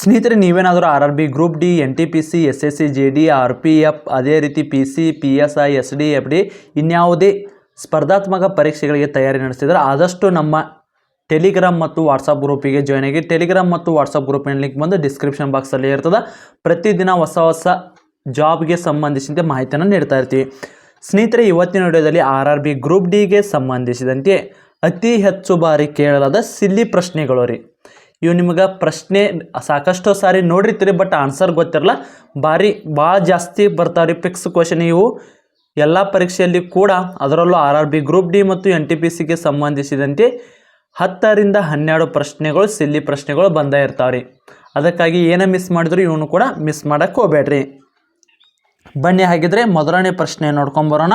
ಸ್ನೇಹಿತರೆ, ನೀವೇನಾದರೂ R R B group D N T P C S S C J D R P F ಅದೇ ರೀತಿ P C P S I S D F D ಇನ್ಯಾವುದೇ ಸ್ಪರ್ಧಾತ್ಮಕ ಪರೀಕ್ಷೆಗಳಿಗೆ ತಯಾರಿ ನಡೆಸಿದರೆ ಆದಷ್ಟು ನಮ್ಮ ಟೆಲಿಗ್ರಾಮ್ ಮತ್ತು ವಾಟ್ಸಪ್ ಗ್ರೂಪಿಗೆ ಜಾಯ್ನ್ ಆಗಿ. ಟೆಲಿಗ್ರಾಮ್ ಮತ್ತು ವಾಟ್ಸಪ್ ಗ್ರೂಪಿನ ಲಿಂಕ್ ಬಂದು ಡಿಸ್ಕ್ರಿಪ್ಷನ್ ಬಾಕ್ಸಲ್ಲಿ ಇರ್ತದೆ. ಪ್ರತಿದಿನ ಹೊಸ ಹೊಸ ಜಾಬ್ಗೆ ಸಂಬಂಧಿಸಿದಂತೆ ಮಾಹಿತಿಯನ್ನು ನೀಡ್ತಾ ಇರ್ತೀವಿ. ಸ್ನೇಹಿತರೆ, ಇವತ್ತಿನ ವಿಡಿಯೋದಲ್ಲಿ ಆರ್ ಆರ್ ಬಿ ಗ್ರೂಪ್ ಡಿಗೆ ಸಂಬಂಧಿಸಿದಂತೆ ಅತಿ ಹೆಚ್ಚು ಬಾರಿ ಕೇಳಲಾದ ಸಿಲ್ಲಿ ಪ್ರಶ್ನೆಗಳು ರೀ. ಇವು ನಿಮ್ಗೆ ಪ್ರಶ್ನೆ ಸಾಕಷ್ಟು ಸಾರಿ ನೋಡಿರ್ತೀರಿ ಬಟ್ ಆನ್ಸರ್ ಗೊತ್ತಿರಲ್ಲ. ಭಾರಿ, ಭಾಳ ಜಾಸ್ತಿ ಬರ್ತಾವ್ರಿ ಫಿಕ್ಸ್ ಕ್ವಶನ್ ಇವು. ಎಲ್ಲ ಪರೀಕ್ಷೆಯಲ್ಲಿ ಕೂಡ ಅದರಲ್ಲೂ R R B group D ಮತ್ತು ಎನ್ ಟಿ ಪಿ ಸಿಗೆ ಸಂಬಂಧಿಸಿದಂತೆ ಹತ್ತರಿಂದ ಹನ್ನೆರಡು ಪ್ರಶ್ನೆಗಳು ಸಿಲ್ಲಿ ಪ್ರಶ್ನೆಗಳು ಬಂದೇ ರೀ ಅದಕ್ಕಾಗಿ ಏನೇ ಮಿಸ್ ಮಾಡಿದ್ರು ಇವನು ಕೂಡ ಮಿಸ್ ಮಾಡೋಕ್ಕೆ ಹೋಗ್ಬೇಡ್ರಿ. ಬನ್ನಿ ಹಾಗಿದ್ರೆ ಮೊದಲನೇ ಪ್ರಶ್ನೆ ನೋಡ್ಕೊಂಬರೋಣ.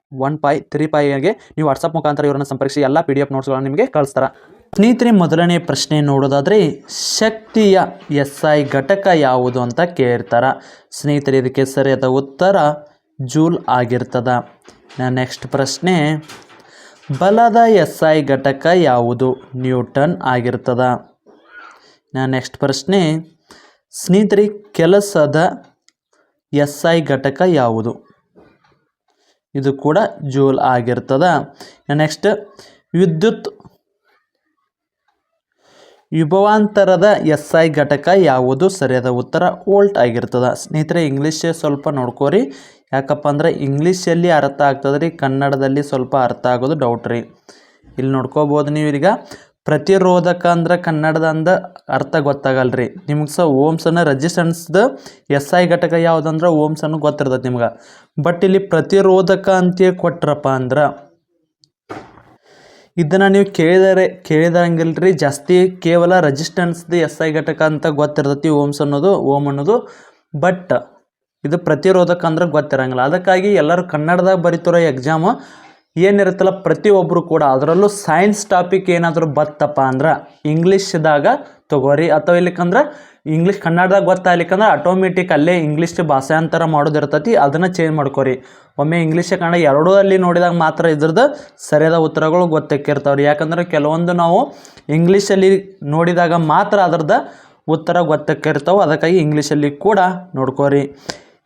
one five three ಪೈಗೆ ನೀವು ವಾಟ್ಸಪ್ ಮುಖಾಂತರ ಇವರನ್ನು ಸಂಪರ್ಕಿಸಿ, ಎಲ್ಲ ಪಿ ಡಿ ಎಫ್ ನೋಟ್ಸ್ಗಳನ್ನು ನಿಮಗೆ ಕಳಿಸ್ತಾರೆ. ಸ್ನೇಹಿತರೆ, ಮೊದಲನೇ ಪ್ರಶ್ನೆ ನೋಡೋದಾದರೆ, ಶಕ್ತಿಯ ಎಸ್ ಐ ಘಟಕ ಯಾವುದು ಅಂತ ಕೇಳ್ತಾರೆ. ಸ್ನೇಹಿತರೆ, ಇದಕ್ಕೆ ಸರಿಯಾದ ಉತ್ತರ ಜೂಲ್ ಆಗಿರ್ತದ. ನೆಕ್ಸ್ಟ್ ಪ್ರಶ್ನೆ, ಬಲದ ಎಸ್ ಐ ಘಟಕ ಯಾವುದು? ನ್ಯೂಟನ್ ಆಗಿರ್ತದ. ನೆಕ್ಸ್ಟ್ ಪ್ರಶ್ನೆ, ಸ್ನೇಹಿತರೆ, ಕೆಲಸದ ಎಸ್ ಐ ಘಟಕ ಯಾವುದು? ಇದು ಕೂಡ ಜೂಲ್ ಆಗಿರ್ತದ. ನೆಕ್ಸ್ಟ್ ವಿದ್ಯುತ್ ವಿಭವಾಂತರದ ಎಸ್ ಐ ಘಟಕ ಯಾವುದು? ಸರಿಯಾದ ಉತ್ತರ ವೋಲ್ಟ್ ಆಗಿರ್ತದ. ಸ್ನೇಹಿತರೆ, ಇಂಗ್ಲೀಷ್ ಸ್ವಲ್ಪ ನೋಡ್ಕೋರಿ. ಯಾಕಪ್ಪ ಅಂದ್ರೆ ಇಂಗ್ಲೀಷಲ್ಲಿ ಅರ್ಥ ಆಗ್ತದೆ ಕನ್ನಡದಲ್ಲಿ ಸ್ವಲ್ಪ ಅರ್ಥ ಆಗೋದು ಡೌಟ್ ರೀ. ಇಲ್ಲಿ ನೋಡ್ಕೋಬೋದು ನೀವು ಈಗ ಪ್ರತಿರೋಧಕ ಅಂದ್ರೆ ಕನ್ನಡದ ಅಂದ ಅರ್ಥ ಗೊತ್ತಾಗಲ್ರಿ. ನಿಮ್ಗೆ ಸಹ ಓಮ್ಸನ್ನ ರೆಜಿಸ್ಟೆನ್ಸ್ದು ಎಸ್ ಐ ಘಟಕ ಯಾವುದಂದ್ರೆ ಓಮ್ಸ್ ಅನ್ನೋ ಗೊತ್ತಿರ್ತದೆ ನಿಮ್ಗೆ. ಬಟ್ ಇಲ್ಲಿ ಪ್ರತಿರೋಧಕ ಅಂತೇಳಿ ಕೊಟ್ರಪ್ಪ ಅಂದ್ರೆ ಇದನ್ನು ನೀವು ಕೇಳಿದರೆ ಕೇಳಿದಂಗಿಲ್ಲ ರೀ ಜಾಸ್ತಿ ಕೇವಲ ರೆಜಿಸ್ಟೆನ್ಸ್ದು ಎಸ್ ಐ ಘಟಕ ಅಂತ ಗೊತ್ತಿರ್ತೈತಿ ಓಮ್ಸ್ ಅನ್ನೋದು, ಓಮ್ ಅನ್ನೋದು. ಬಟ್ ಇದು ಪ್ರತಿರೋಧಕ ಅಂದ್ರೆ ಗೊತ್ತಿರಂಗಿಲ್ಲ. ಅದಕ್ಕಾಗಿ ಎಲ್ಲರೂ ಕನ್ನಡದಾಗ ಬರೀತಿರೋ ಎಕ್ಸಾಮು ಏನಿರುತ್ತಲ್ಲ ಪ್ರತಿಯೊಬ್ಬರು ಕೂಡ ಅದರಲ್ಲೂ ಸೈನ್ಸ್ ಟಾಪಿಕ್ ಏನಾದರೂ ಬತ್ತಪ್ಪ ಅಂದ್ರೆ ಇಂಗ್ಲೀಷ್ದಾಗ ತಗೋರಿ. ಅಥವಾ ಇಲ್ಲಿಕಂದ್ರೆ ಇಂಗ್ಲೀಷ್ ಕನ್ನಡದಾಗ ಗೊತ್ತಾಗ್ಲಿಕ್ಕಂದ್ರೆ ಆಟೋಮೆಟಿಕ್ ಅಲ್ಲೇ ಇಂಗ್ಲೀಷ್ ಭಾಷಾಂತರ ಮಾಡೋದಿರ್ತೈತಿ, ಅದನ್ನು ಚೇಂಜ್ ಮಾಡ್ಕೋರಿ. ಒಮ್ಮೆ ಇಂಗ್ಲೀಷ್ ಕನ್ನಡ ಎರಡೂ ಅಲ್ಲಿ ನೋಡಿದಾಗ ಮಾತ್ರ ಇದ್ರದ್ದು ಸರಿಯಾದ ಉತ್ತರಗಳು ಗೊತ್ತಾಕಿರ್ತಾವ್ರಿ ಯಾಕಂದ್ರೆ ಕೆಲವೊಂದು ನಾವು ಇಂಗ್ಲೀಷಲ್ಲಿ ನೋಡಿದಾಗ ಮಾತ್ರ ಅದ್ರದ್ದು ಉತ್ತರ ಗೊತ್ತಕ್ಕಿರ್ತಾವೆ, ಅದಕ್ಕಾಗಿ ಇಂಗ್ಲೀಷಲ್ಲಿ ಕೂಡ ನೋಡ್ಕೋರಿ.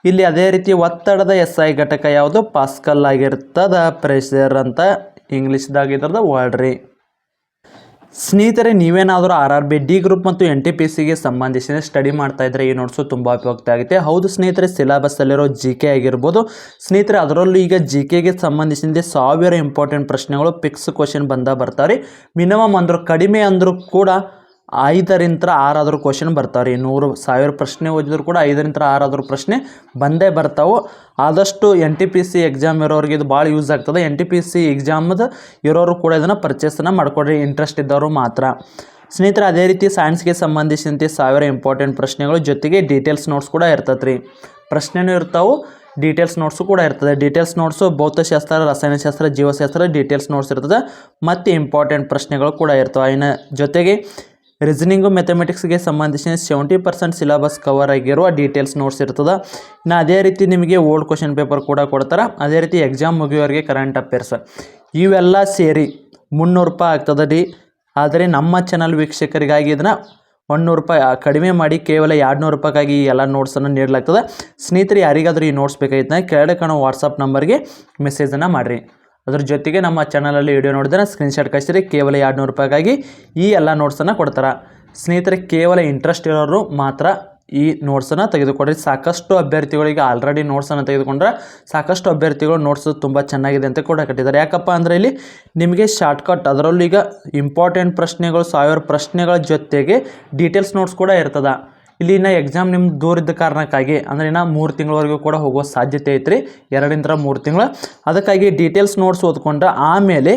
ಇಲ್ಲಿ ಅದೇ ರೀತಿ ಒತ್ತಡದ ಎಸ್ ಐ ಘಟಕ ಯಾವುದು? ಪಾಸ್ಕಲ್ ಆಗಿರ್ತದ ಪ್ರೆಷರ್ ಅಂತ ಇಂಗ್ಲೀಷ್ದಾಗ ಇದರದ ವರ್ಡ್ ರೀ ಸ್ನೇಹಿತರೆ, ನೀವೇನಾದರೂ R R B D group ಮತ್ತು ಎನ್ ಟಿ ಪಿ ಸಿಗೆ ಸಂಬಂಧಿಸಿದ ಸ್ಟಡಿ ಮಾಡ್ತಾ ಇದ್ದರೆ ಈ ನೋಟ್ಸು ತುಂಬ ಉಪಯುಕ್ತ ಆಗುತ್ತೆ. ಹೌದು ಸ್ನೇಹಿತರೆ ಸಿಲೆಬಸ್ಸಲ್ಲಿರೋ ಜಿ ಕೆ ಆಗಿರ್ಬೋದು. ಸ್ನೇಹಿತರೆ, ಅದರಲ್ಲೂ ಈಗ ಜಿ ಕೆಗೆ ಸಂಬಂಧಿಸಿದಂತೆ ಸಾವಿರ ಇಂಪಾರ್ಟೆಂಟ್ ಪ್ರಶ್ನೆಗಳು ಪಿಕ್ಸ್ ಕ್ವಶನ್ ಬಂದ ಬರ್ತಾರೆ ಮಿನಿಮಮ್ ಅಂದರೂ ಕಡಿಮೆ ಅಂದರೂ ಕೂಡ ಐದರಿಂದ ಆರಾದರೂ ಕ್ವಶನ್ ಬರ್ತಾವೆ ರೀ ನೂರು ಸಾವಿರ ಪ್ರಶ್ನೆ ಓದಿದ್ರು ಕೂಡ ಐದರಿಂದ ಆರಾದರೂ ಪ್ರಶ್ನೆ ಬಂದೇ ಬರ್ತಾವೆ. ಆದಷ್ಟು N T P C exam ಇರೋರಿಗೆ ಇದು ಭಾಳ ಯೂಸ್ ಆಗ್ತದೆ. ಎನ್ ಟಿ ಪಿ ಸಿ ಎಕ್ಸಾಮದ ಇರೋರು ಕೂಡ ಇದನ್ನು ಪರ್ಚೇಸನ್ನು ಮಾಡ್ಕೊಡ್ರಿ. ಇಂಟ್ರೆಸ್ಟ್ ಇದ್ದವರು ಮಾತ್ರ. ಸ್ನೇಹಿತರೆ, ಅದೇ ರೀತಿ ಸೈನ್ಸ್ಗೆ ಸಂಬಂಧಿಸಿದಂತೆ ಸಾವಿರ ಇಂಪಾರ್ಟೆಂಟ್ ಪ್ರಶ್ನೆಗಳು ಜೊತೆಗೆ ಡೀಟೇಲ್ಸ್ ನೋಟ್ಸ್ ಕೂಡ ಇರ್ತದೆ ರೀ ಪ್ರಶ್ನೆನೂ ಇರ್ತಾವೆ ಡೀಟೇಲ್ಸ್ ನೋಟ್ಸು ಕೂಡ ಇರ್ತದೆ. ಡೀಟೇಲ್ಸ್ ನೋಟ್ಸು ಭೌತಶಾಸ್ತ್ರ, ರಸಾಯನಶಾಸ್ತ್ರ, ಜೀವಶಾಸ್ತ್ರ ಡೀಟೇಲ್ಸ್ ನೋಟ್ಸ್ ಇರ್ತದೆ. ಮತ್ತು ಇಂಪಾರ್ಟೆಂಟ್ ಪ್ರಶ್ನೆಗಳು ಕೂಡ ಇರ್ತವೆ. ಇನ್ನು ಜೊತೆಗೆ ರೀಸನಿಂಗು ಮ್ಯಾಥಮೆಟಿಕ್ಸ್ಗೆ ಸಂಬಂಧಿಸಿದ ಸೆವೆಂಟಿ ಪರ್ಸೆಂಟ್ ಸಿಲಬಸ್ ಕವರ್ ಆಗಿರುವ ಡೀಟೇಲ್ಸ್ ನೋಟ್ಸ್ ಇರ್ತದೆ. ಇನ್ನು ಅದೇ ರೀತಿ ನಿಮಗೆ ಓಲ್ಡ್ ಕ್ವಶನ್ ಪೇಪರ್ ಕೂಡ ಕೊಡ್ತಾರೆ. ಅದೇ ರೀತಿ ಎಕ್ಸಾಮ್ ಮುಗಿಯೋರಿಗೆ ಕರೆಂಟ್ ಅಫೇರ್ಸ್ ಇವೆಲ್ಲ ಸೇರಿ ಮುನ್ನೂರು ರೂಪಾಯಿ ಆಗ್ತದೆ ರೀ ಆದರೆ ನಮ್ಮ ಚಾನಲ್ ವೀಕ್ಷಕರಿಗಾಗಿ ಇದನ್ನು ಒಂದುನೂರು ರೂಪಾಯಿ ಕಡಿಮೆ ಮಾಡಿ ಕೇವಲ ಎರಡು ನೂರು ರೂಪಾಯಿಗಾಗಿ ಎಲ್ಲ ನೋಟ್ಸನ್ನು ನೀಡಲಾಗ್ತದೆ. ಸ್ನೇಹಿತರೆ, ಯಾರಿಗಾದರೂ ಈ ನೋಟ್ಸ್ ಬೇಕಾಗಿತ್ತು ಕೆಳಗಡೆ ಕಾಣೋ ವಾಟ್ಸಪ್ ನಂಬರ್ಗೆ ಮೆಸೇಜನ್ನು ಮಾಡಿರಿ. ಅದ್ರ ಜೊತೆಗೆ ನಮ್ಮ ಚಾನಲಲ್ಲಿ ವಿಡಿಯೋ ನೋಡಿದ್ರೆ ಸ್ಕ್ರೀನ್ಶಾಟ್ ಕಳಿಸಿರಿ ಕೇವಲ ಎರಡು ನೂರು ರೂಪಾಯಿಗಾಗಿ ಈ ಎಲ್ಲ ನೋಟ್ಸನ್ನು ಕೊಡ್ತಾರೆ. ಸ್ನೇಹಿತರೆ, ಕೇವಲ ಇಂಟ್ರೆಸ್ಟ್ ಇರೋರು ಮಾತ್ರ ಈ ನೋಟ್ಸನ್ನು ತೆಗೆದುಕೊಡ್ರಿ. ಸಾಕಷ್ಟು ಅಭ್ಯರ್ಥಿಗಳಿಗೆ ಆಲ್ರೆಡಿ ನೋಟ್ಸನ್ನು ತೆಗೆದುಕೊಂಡ್ರೆ ಸಾಕಷ್ಟು ಅಭ್ಯರ್ಥಿಗಳು ನೋಟ್ಸ್ ತುಂಬ ಚೆನ್ನಾಗಿದೆ ಅಂತ ಕೂಡ ಕಟ್ಟಿದ್ದಾರೆ. ಯಾಕಪ್ಪ ಅಂದರೆ ಇಲ್ಲಿ ನಿಮಗೆ ಶಾರ್ಟ್ಕಟ್ ಅದರಲ್ಲೂ ಈಗ ಇಂಪಾರ್ಟೆಂಟ್ ಪ್ರಶ್ನೆಗಳು ಸಾವಿರ ಪ್ರಶ್ನೆಗಳ ಜೊತೆಗೆ ಡೀಟೇಲ್ಸ್ ನೋಟ್ಸ್ ಕೂಡ ಇರ್ತದ. ಇಲ್ಲಿ ಇನ್ನು ಎಕ್ಸಾಮ್ ನಿಮ್ಮ ದೂರದ ಕಾರಣಕ್ಕಾಗಿ, ಅಂದರೆ ಇನ್ನು ಮೂರು ತಿಂಗಳವರೆಗೂ ಕೂಡ ಹೋಗೋ ಸಾಧ್ಯತೆ ಐತ್ರಿ, ಎರಡರಿಂದ ಮೂರು ತಿಂಗಳು. ಅದಕ್ಕಾಗಿ ಡೀಟೇಲ್ಸ್ ನೋಟ್ಸ್ ಓದ್ಕೊಂಡ್ರೆ ಆಮೇಲೆ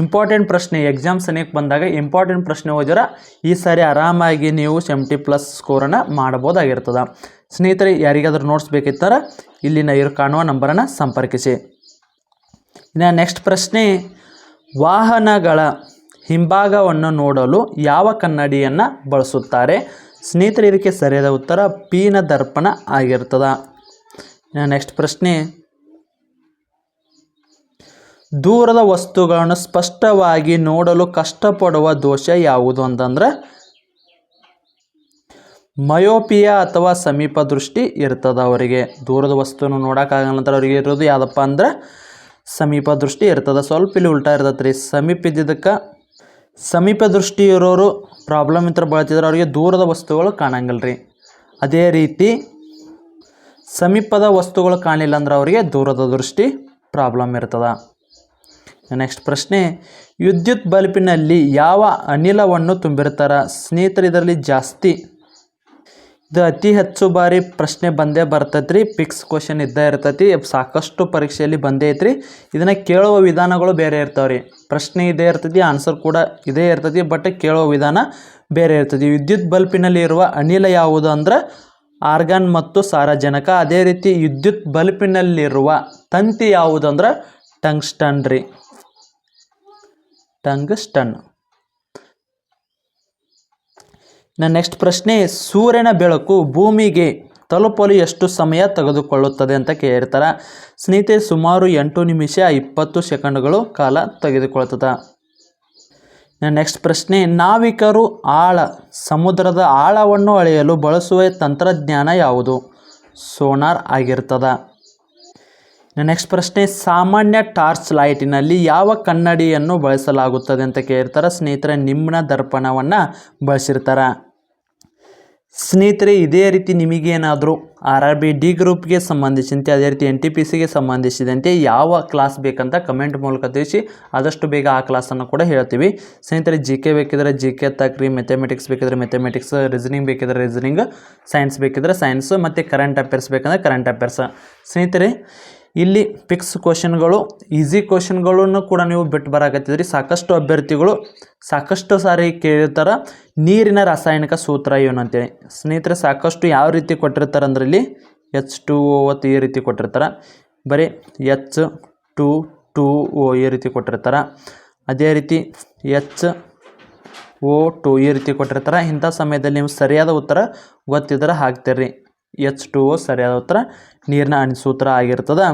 ಇಂಪಾರ್ಟೆಂಟ್ ಪ್ರಶ್ನೆ ಎಕ್ಸಾಮ್ ಸನಿಯಕ್ಕೆ ಬಂದಾಗ ಇಂಪಾರ್ಟೆಂಟ್ ಪ್ರಶ್ನೆ ಓದಿದ್ರೆ, ಈ ಸಾರಿ ಆರಾಮಾಗಿ ನೀವು ಸೆವೆಂಟಿ ಪ್ಲಸ್ ಸ್ಕೋರನ್ನು ಮಾಡ್ಬೋದಾಗಿರ್ತದೆ. ಸ್ನೇಹಿತರೆ, ಯಾರಿಗಾದ್ರೂ ನೋಟ್ಸ್ ಬೇಕಿತ್ತಾರ ಇಲ್ಲಿನ ಇರು ಕಾಣುವ ನಂಬರನ್ನು ಸಂಪರ್ಕಿಸಿ. ಇನ್ನು ನೆಕ್ಸ್ಟ್ ಪ್ರಶ್ನೆ, ವಾಹನಗಳ ಹಿಂಭಾಗವನ್ನು ನೋಡಲು ಯಾವ ಕನ್ನಡಿಯನ್ನು ಬಳಸುತ್ತಾರೆ? ಸ್ನೇಹಿತರೆ, ಇದಕ್ಕೆ ಸರಿಯಾದ ಉತ್ತರ ಪೀನ ದರ್ಪಣ ಆಗಿರ್ತದ. ನೆಕ್ಸ್ಟ್ ಪ್ರಶ್ನೆ. ದೂರದ ವಸ್ತುಗಳನ್ನು ಸ್ಪಷ್ಟವಾಗಿ ನೋಡಲು ಕಷ್ಟಪಡುವ ದೋಷ ಯಾವುದು ಅಂತಂದ್ರೆ, ಮಯೋಪಿಯಾ ಅಥವಾ ಸಮೀಪ ದೃಷ್ಟಿ ಇರ್ತದ ಅವರಿಗೆ. ದೂರದ ವಸ್ತುವನ್ನು ನೋಡೋಕ್ಕಾಗಲ್ಲ ನಂತರ ಅವರಿಗೆ ಇರೋದು ಯಾವುದಪ್ಪ ಅಂದ್ರೆ, ಸಮೀಪ ದೃಷ್ಟಿ ಇರ್ತದ. ಸ್ವಲ್ಪ ಇಲ್ಲಿ ಉಲ್ಟಾ ಇರ್ತೈತೆ ರೀ ಸಮೀಪ ಇದ್ದಿದ್ದಕ್ಕೆ, ಸಮೀಪ ದೃಷ್ಟಿ ಇರೋರು ಪ್ರಾಬ್ಲಮ್ ಇತ್ರ ಬಳತಿದ್ರೆ ಅವರಿಗೆ ದೂರದ ವಸ್ತುಗಳು ಕಾಣಂಗಿಲ್ಲ ರೀ ಅದೇ ರೀತಿ ಸಮೀಪದ ವಸ್ತುಗಳು ಕಾಣಲಿಲ್ಲ ಅಂದ್ರೆ ಅವರಿಗೆ ದೂರದ ದೃಷ್ಟಿ ಪ್ರಾಬ್ಲಮ್ ಇರ್ತದ. ನೆಕ್ಸ್ಟ್ ಪ್ರಶ್ನೆ, ವಿದ್ಯುತ್ ಬಲ್ಪಿನಲ್ಲಿ ಯಾವ ಅನಿಲವನ್ನು ತುಂಬಿರ್ತಾರ? ಸ್ನೇಹಿತರು, ಇದರಲ್ಲಿ ಜಾಸ್ತಿ ಇದು ಅತಿ ಹೆಚ್ಚು ಬಾರಿ ಪ್ರಶ್ನೆ ಬಂದೇ ಬರ್ತೈತೆ ರೀ ಪಿಕ್ಸ್ ಕ್ವಶನ್ ಇದ್ದೇ ಇರ್ತೈತಿ, ಸಾಕಷ್ಟು ಪರೀಕ್ಷೆಯಲ್ಲಿ ಬಂದೇ ಐತ್ರಿ. ಇದನ್ನು ಕೇಳುವ ವಿಧಾನಗಳು ಬೇರೆ ಇರ್ತಾವೆ ರೀ ಪ್ರಶ್ನೆ ಇದೇ ಇರ್ತೈತಿ ಆನ್ಸರ್ ಕೂಡ ಇದೇ ಇರ್ತೈತಿ ಬಟ್ ಕೇಳುವ ವಿಧಾನ ಬೇರೆ ಇರ್ತೈತಿ. ವಿದ್ಯುತ್ ಬಲ್ಪಿನಲ್ಲಿ ಇರುವ ಅನಿಲ ಯಾವುದು ಅಂದ್ರೆ ಆರ್ಗಾನ್ ಮತ್ತು ಸಾರಜನಕ. ಅದೇ ರೀತಿ ವಿದ್ಯುತ್ ಬಲ್ಪಿನಲ್ಲಿರುವ ತಂತಿ ಯಾವುದು ಅಂದ್ರೆ ಟಂಗ್ಸ್ಟನ್ ರೀ. ಟಂಗ್ಸ್ಟನ್. ನನ್ನ ನೆಕ್ಸ್ಟ್ ಪ್ರಶ್ನೆ, ಸೂರ್ಯನ ಬೆಳಕು ಭೂಮಿಗೆ ತಲುಪಲು ಎಷ್ಟು ಸಮಯ ತೆಗೆದುಕೊಳ್ಳುತ್ತದೆ ಅಂತ ಕೇಳಿರ್ತಾರೆ ಸ್ನೇಹಿತೆ ಸುಮಾರು ಎಂಟು ನಿಮಿಷ ಇಪ್ಪತ್ತು ಸೆಕೆಂಡ್ಗಳು ಕಾಲ ತೆಗೆದುಕೊಳ್ತದೆ. ನೆಕ್ಸ್ಟ್ ಪ್ರಶ್ನೆ, ನಾವಿಕರು ಆಳ, ಸಮುದ್ರದ ಆಳವನ್ನು ಅಳೆಯಲು ಬಳಸುವ ತಂತ್ರಜ್ಞಾನ ಯಾವುದು? ಸೋನಾರ್ ಆಗಿರ್ತದ. ನೆಕ್ಸ್ಟ್ ಪ್ರಶ್ನೆ, ಸಾಮಾನ್ಯ ಟಾರ್ಚ್ ಲೈಟಿನಲ್ಲಿ ಯಾವ ಕನ್ನಡಿಯನ್ನು ಬಳಸಲಾಗುತ್ತದೆ ಅಂತ ಕೇಳಿರ್ತಾರೆ ಸ್ನೇಹಿತರೆ ನಿಮ್ಮನ ದರ್ಪಣವನ್ನು ಬಳಸಿರ್ತಾರೆ. ಸ್ನೇಹಿತರೆ, ಇದೇ ರೀತಿ ನಿಮಗೇನಾದರೂ ಆರ್ ಆರ್ ಬಿ ಡಿ ಗ್ರೂಪ್ಗೆ ಸಂಬಂಧಿಸಿದಂತೆ, ಅದೇ ರೀತಿ ಎನ್ ಟಿ ಪಿ ಸಿಗೆ ಸಂಬಂಧಿಸಿದಂತೆ ಯಾವ ಕ್ಲಾಸ್ ಬೇಕಂತ ಕಮೆಂಟ್ ಮೂಲಕ ತಿಳಿಸಿ, ಆದಷ್ಟು ಬೇಗ ಆ ಕ್ಲಾಸನ್ನು ಕೂಡ ಹೇಳ್ತೀವಿ. ಸ್ನೇಹಿತರೆ ಜಿ ಕೆ ಬೇಕಿದ್ರೆ ಜಿ ಕೆ ತಕ್ರಿ ಮೆಥಮೆಟಿಕ್ಸ್ ಬೇಕಿದ್ರೆ ಮೆಥಮೆಟಿಕ್ಸ್ ರೀಸನಿಂಗ್ ಬೇಕಿದ್ರೆ ರೀಸನಿಂಗ್ ಸೈನ್ಸ್ ಬೇಕಿದ್ರೆ ಸೈನ್ಸ್ ಮತ್ತು ಕರೆಂಟ್ ಅಫೇರ್ಸ್ ಬೇಕಂದರೆ ಕರೆಂಟ್ ಅಫೇರ್ಸ್ ಸ್ನೇಹಿತರೆ ಇಲ್ಲಿ ಫಿಕ್ಸ್ ಕ್ವಶನ್ಗಳು ಈಸಿ ಕ್ವಶನ್ಗಳನ್ನು ಕೂಡ ನೀವು ಬಿಟ್ಟು ಬರಾಕತ್ತಿದ್ರಿ. ಸಾಕಷ್ಟು ಅಭ್ಯರ್ಥಿಗಳು ಸಾಕಷ್ಟು ಸಾರಿ ಕೇಳಿರ್ತಾರೆ. ನೀರಿನ ರಾಸಾಯನಿಕ ಸೂತ್ರ ಏನು ಅಂತೇಳಿ. ಸ್ನೇಹಿತರೆ, ಸಾಕಷ್ಟು ಯಾವ ರೀತಿ ಕೊಟ್ಟಿರ್ತಾರೆ ಅಂದ್ರೆ ಇಲ್ಲಿ ಎಚ್ ಟು ಓ ಈ ರೀತಿ ಕೊಟ್ಟಿರ್ತಾರೆ. ಬರೀ ಎಚ್ ಟು ಟು ಓ ಈ ರೀತಿ ಕೊಟ್ಟಿರ್ತಾರೆ. ಅದೇ ರೀತಿ ಎಚ್ ಓ ಟು ಈ ರೀತಿ ಕೊಟ್ಟಿರ್ತಾರೆ. ಇಂಥ ಸಮಯದಲ್ಲಿ ನೀವು ಸರಿಯಾದ ಉತ್ತರ ಗೊತ್ತಿದ್ರೆ ಹಾಕ್ತೀರಿ. ಎಚ್ ಟು ಓ ಸರಿಯಾದ ಉತ್ತರ, ನೀರಿನ ಅಣಿಸೂತ್ರ ಆಗಿರ್ತದೆ.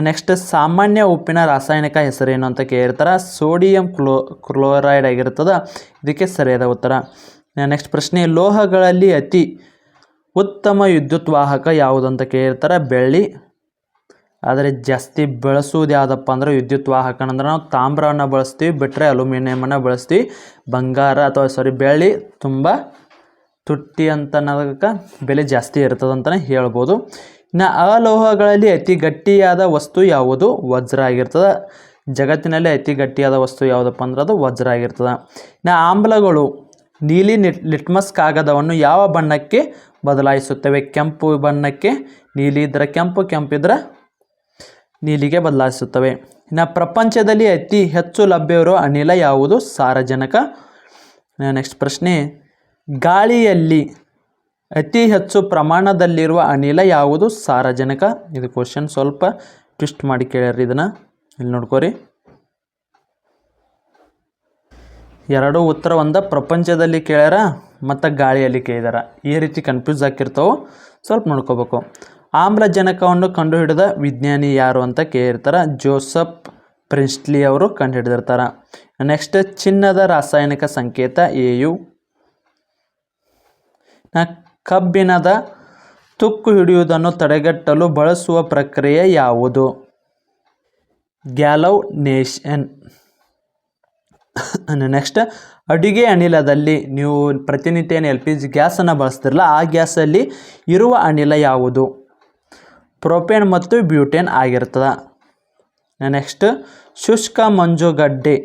ನೆಕ್ಸ್ಟ್ ಸಾಮಾನ್ಯ ಉಪ್ಪಿನ ರಾಸಾಯನಿಕ ಹೆಸರೇನು ಅಂತ ಕೇಳಿರ್ತಾರೆ. ಸೋಡಿಯಂ ಕ್ಲೋ, ಕ್ಲೋರೈಡ್ ಆಗಿರ್ತದೆ. ಇದಕ್ಕೆ ಸರಿಯಾದ ಉತ್ತರ. ನೆಕ್ಸ್ಟ್ ಪ್ರಶ್ನೆ, ಲೋಹಗಳಲ್ಲಿ ಅತಿ ಉತ್ತಮ ವಿದ್ಯುತ್ ವಾಹಕ ಯಾವುದಂತ ಕೇಳಿರ್ತಾರೆ. ಬೆಳ್ಳಿ. ಆದರೆ ಜಾಸ್ತಿ ಬಳಸುವುದು ಯಾವುದಪ್ಪ ಅಂದ್ರೆ ವಿದ್ಯುತ್ ವಾಹಕನಂದ್ರೆ ನಾವು ತಾಮ್ರವನ್ನು ಬಳಸ್ತೀವಿ ಬಿಟ್ಟರೆ ಅಲ್ಯೂಮಿನಿಯಮನ್ನು ಬಳಸ್ತೀವಿ. ಬಂಗಾರ ಅಥವಾ ಸಾರಿ ಬೆಳ್ಳಿ ತುಂಬ ತುಟ್ಟಿ ಅಂತ ಅನ್ನೋದಕ್ಕೆ ಬೆಲೆ ಜಾಸ್ತಿ ಇರ್ತದೆ ಅಂತಲೇ ಹೇಳ್ಬೋದು. ಇನ್ನು ಅಲೋಹಗಳಲ್ಲಿ ಅತಿ ಗಟ್ಟಿಯಾದ ವಸ್ತು ಯಾವುದು? ವಜ್ರ ಆಗಿರ್ತದೆ. ಜಗತ್ತಿನಲ್ಲಿ ಅತಿ ಗಟ್ಟಿಯಾದ ವಸ್ತು ಯಾವುದಪ್ಪ ಅಂದ್ರೆ ಅದು ವಜ್ರ ಆಗಿರ್ತದೆ. ಇನ್ನು ಆಮ್ಲಗಳು, ನೀಲಿ ನಿಟ್ ಲಿಟ್ಮಸ್ ಕಾಗದವನ್ನು ಯಾವ ಬಣ್ಣಕ್ಕೆ ಬದಲಾಯಿಸುತ್ತವೆ? ಕೆಂಪು ಬಣ್ಣಕ್ಕೆ ನೀಲಿ ಇದ್ರೆ ಕೆಂಪು ಕೆಂಪಿದ್ರೆ ನೀಲಿಗೆ ಬದಲಾಯಿಸುತ್ತವೆ. ಇನ್ನು ಪ್ರಪಂಚದಲ್ಲಿ ಅತಿ ಹೆಚ್ಚು ಲಭ್ಯವಿರುವ ಅನಿಲ ಯಾವುದು? ಸಾರಜನಕ. ನೆಕ್ಸ್ಟ್ ಪ್ರಶ್ನೆ ಗಾಳಿಯಲ್ಲಿ ಅತಿ ಹೆಚ್ಚು ಪ್ರಮಾಣದಲ್ಲಿರುವ ಅನಿಲ ಯಾವುದು? ಸಾರಜನಕ. ಇದು ಕ್ವಶನ್ ಸ್ವಲ್ಪ ಟ್ವಿಸ್ಟ್ ಮಾಡಿ ಕೇಳ್ಯಾರ್ರಿ ಇದನ್ನು. ಇಲ್ಲಿ ನೋಡ್ಕೋರಿ. ಎರಡೂ ಉತ್ತರ ಒಂದ ಪ್ರಪಂಚದಲ್ಲಿ ಕೇಳ್ಯಾರ ಮತ್ತು ಗಾಳಿಯಲ್ಲಿ ಕೇಳಿದಾರ ಈ ರೀತಿ ಕನ್ಫ್ಯೂಸ್ ಆಗಿರ್ತಾವೆ. ಸ್ವಲ್ಪ ನೋಡ್ಕೋಬೇಕು. ಆಮ್ಲಜನಕವನ್ನು ಕಂಡುಹಿಡಿದ ವಿಜ್ಞಾನಿ ಯಾರು ಅಂತ ಕೇಳಿರ್ತಾರೆ. ಜೋಸಫ್ ಪ್ರಿನ್ಸ್ಲಿ ಅವರು ಕಂಡುಹಿಡಿದಿರ್ತಾರೆ. ನೆಕ್ಸ್ಟ್ ಚಿನ್ನದ ರಾಸಾಯನಿಕ ಸಂಕೇತ ಎ ಯು. ನ ಕಬ್ಬಿಣದ ತುಕ್ಕು ಹಿಡಿಯುವುದನ್ನು ತಡೆಗಟ್ಟಲು ಬಳಸುವ ಪ್ರಕ್ರಿಯೆ ಯಾವುದು? ಗ್ಯಾಲೌನೇಷನ್ ನೆಕ್ಸ್ಟ್ ಅಡುಗೆ ಅನಿಲದಲ್ಲಿ ನೀವು ಪ್ರತಿನಿತ್ಯ ಏನು ಎಲ್ ಪಿ ಜಿ ಗ್ಯಾಸನ್ನು ಬಳಸ್ತಿರಲ್ಲ, ಆ ಗ್ಯಾಸಲ್ಲಿ ಇರುವ ಅನಿಲ ಯಾವುದು? ಪ್ರೊಪೇನ್ ಮತ್ತು ಬ್ಯೂಟೇನ್ ಆಗಿರ್ತದೆ. ನೆಕ್ಸ್ಟ್ ಶುಷ್ಕ ಮಂಜುಗಡ್ಡೆ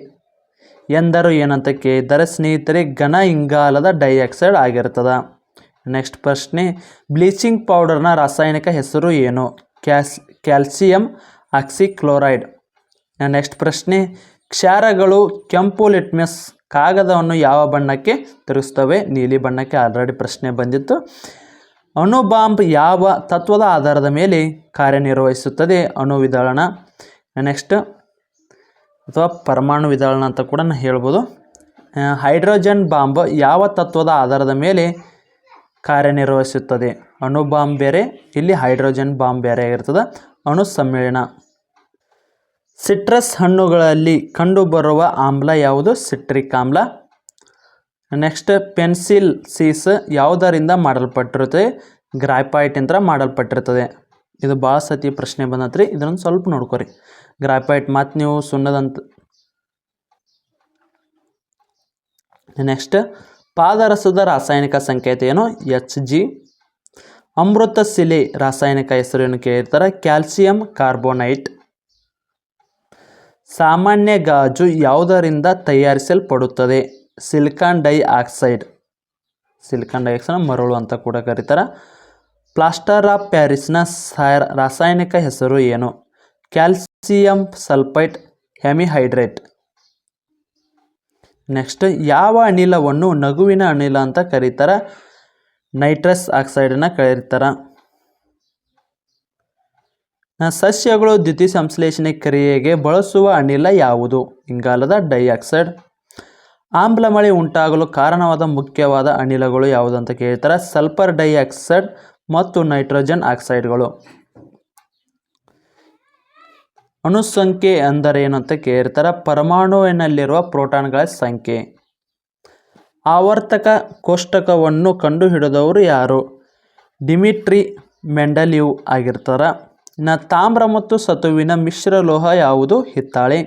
ಎಂದರು ಏನಂತ ಕೇಳಿದರೆ ಸ್ನೇಹಿತರೆ ಘನ ಇಂಗಾಲದ ಡೈಆಕ್ಸೈಡ್ ಆಗಿರ್ತದೆ. ನೆಕ್ಸ್ಟ್ ಪ್ರಶ್ನೆ ಬ್ಲೀಚಿಂಗ್ ಪೌಡರ್ನ ರಾಸಾಯನಿಕ ಹೆಸರು ಏನು? ಕ್ಯಾಸ್ ಕ್ಯಾಲ್ಸಿಯಂ ಆಕ್ಸಿಕ್ಲೋರೈಡ್ ನೆಕ್ಸ್ಟ್ ಪ್ರಶ್ನೆ, ಕ್ಷಾರಗಳು ಕೆಂಪು ಲಿಟ್ಮಸ್ ಕಾಗದವನ್ನು ಯಾವ ಬಣ್ಣಕ್ಕೆ ತಿರುಗಿಸ್ತವೆ ನೀಲಿ ಬಣ್ಣಕ್ಕೆ ಆಲ್ರೆಡಿ ಪ್ರಶ್ನೆ ಬಂದಿತ್ತು. ಅಣುಬಾಂಬ್ ಯಾವ ತತ್ವದ ಆಧಾರದ ಮೇಲೆ ಕಾರ್ಯನಿರ್ವಹಿಸುತ್ತದೆ? ಅಣು ವಿದಳನ. ನೆಕ್ಸ್ಟ್ ಅಥವಾ ಪರಮಾಣು ವಿದಳನ ಅಂತ ಕೂಡ ಹೇಳ್ಬೋದು. ಹೈಡ್ರೋಜನ್ ಬಾಂಬ್ ಯಾವ ತತ್ವದ ಆಧಾರದ ಮೇಲೆ ಕಾರ್ಯನಿರ್ವಹಿಸುತ್ತದೆ. ಅಣು ಬಾಂಬ್ ಬೇರೆ ಇಲ್ಲಿ ಹೈಡ್ರೋಜನ್ ಬಾಂಬ್ ಬೇರೆ ಆಗಿರ್ತದೆ. ಅಣು ಸಮ್ಮೇಳನ. ಸಿಟ್ರಸ್ ಹಣ್ಣುಗಳಲ್ಲಿ ಕಂಡುಬರುವ ಆಮ್ಲ ಯಾವುದು? ಸಿಟ್ರಿಕ್ ಆಮ್ಲ. ನೆಕ್ಸ್ಟ್, ಪೆನ್ಸಿಲ್ ಸೀಸ್ ಯಾವುದರಿಂದ ಮಾಡಲ್ಪಟ್ಟಿರುತ್ತದೆ? ಗ್ರಾಫೈಟ್ ಇಂದ ಮಾಡಲ್ಪಟ್ಟಿರ್ತದೆ ಇದು ಭಾಳ ಸತಿ ಪ್ರಶ್ನೆ ಬಂದತ್ರಿ. ಇದನ್ನು ಸ್ವಲ್ಪ ನೋಡ್ಕೊರಿ. ಗ್ರಾಫೈಟ್ ಮತ್ತು ನೀವು ಸುಣ್ಣದಂತ. ನೆಕ್ಸ್ಟ್ ಪಾದರಸದ ರಾಸಾಯನಿಕ ಸಂಕೇತ ಏನು? ಎಚ್ ಜಿ ಅಮೃತ ಸಿಲೆ ರಾಸಾಯನಿಕ ಹೆಸರೇನು ಕೇಳಿರ್ತಾರೆ? ಕ್ಯಾಲ್ಸಿಯಂ ಕಾರ್ಬೋನೈಟ್ ಸಾಮಾನ್ಯ ಗಾಜು ಯಾವುದರಿಂದ ತಯಾರಿಸಲ್ಪಡುತ್ತದೆ? Silicon dioxide silicon dioxide ಮರಳು ಅಂತ ಕೂಡ ಕರೀತಾರೆ. ಪ್ಲಾಸ್ಟರ್ ಆಫ್ ಪ್ಯಾರಿಸ್ನ ರಾಸಾಯನಿಕ ಹೆಸರು ಏನು? ಕ್ಯಾಲ್ಸಿಯಂ ಸಲ್ಫೈಟ್ ಹೆಮಿಹೈಡ್ರೇಟ್ ನೆಕ್ಸ್ಟ್ ಯಾವ ಅನಿಲವನ್ನು ನಗುವಿನ ಅನಿಲ ಅಂತ ಕರೀತಾರೆ? ನೈಟ್ರಸ್ ಆಕ್ಸೈಡನ್ನು ಕರೀತಾರೆ. ಸಸ್ಯಗಳು ದ್ಯುತಿ ಸಂಶ್ಲೇಷಣೆ ಕ್ರಿಯೆಗೆ ಬಳಸುವ ಅನಿಲ ಯಾವುದು? ಇಂಗಾಲದ ಡೈಆಕ್ಸೈಡ್. ಆಮ್ಲ ಮಳೆ ಉಂಟಾಗಲು ಕಾರಣವಾದ ಮುಖ್ಯವಾದ ಅನಿಲಗಳು ಯಾವುದು ಅಂತ ಕೇಳ್ತಾರೆ? ಸಲ್ಫರ್ ಡೈಆಕ್ಸೈಡ್ ಮತ್ತು ನೈಟ್ರೋಜನ್ ಆಕ್ಸೈಡ್ಗಳು. ಅಣುಸಂಖ್ಯೆ ಏನು ಅಂತ ಕೇಳಿರ್ತಾರೆ ಪರಮಾಣುವಿನಲ್ಲಿರುವ ಪ್ರೋಟಾನ್ಗಳ ಸಂಖ್ಯೆ. ಆವರ್ತಕ ಕೋಷ್ಟಕವನ್ನು ಕಂಡುಹಿಡಿದವರು ಯಾರು? ಡಿಮಿಟ್ರಿ ಮೆಂಡಲಿವ್ ಆಗಿರ್ತಾರೆ. ಇನ್ನು ತಾಮ್ರ ಮತ್ತು ಸತುವಿನ ಮಿಶ್ರ ಲೋಹ ಯಾವುದು? ಹಿತ್ತಾಳೆ.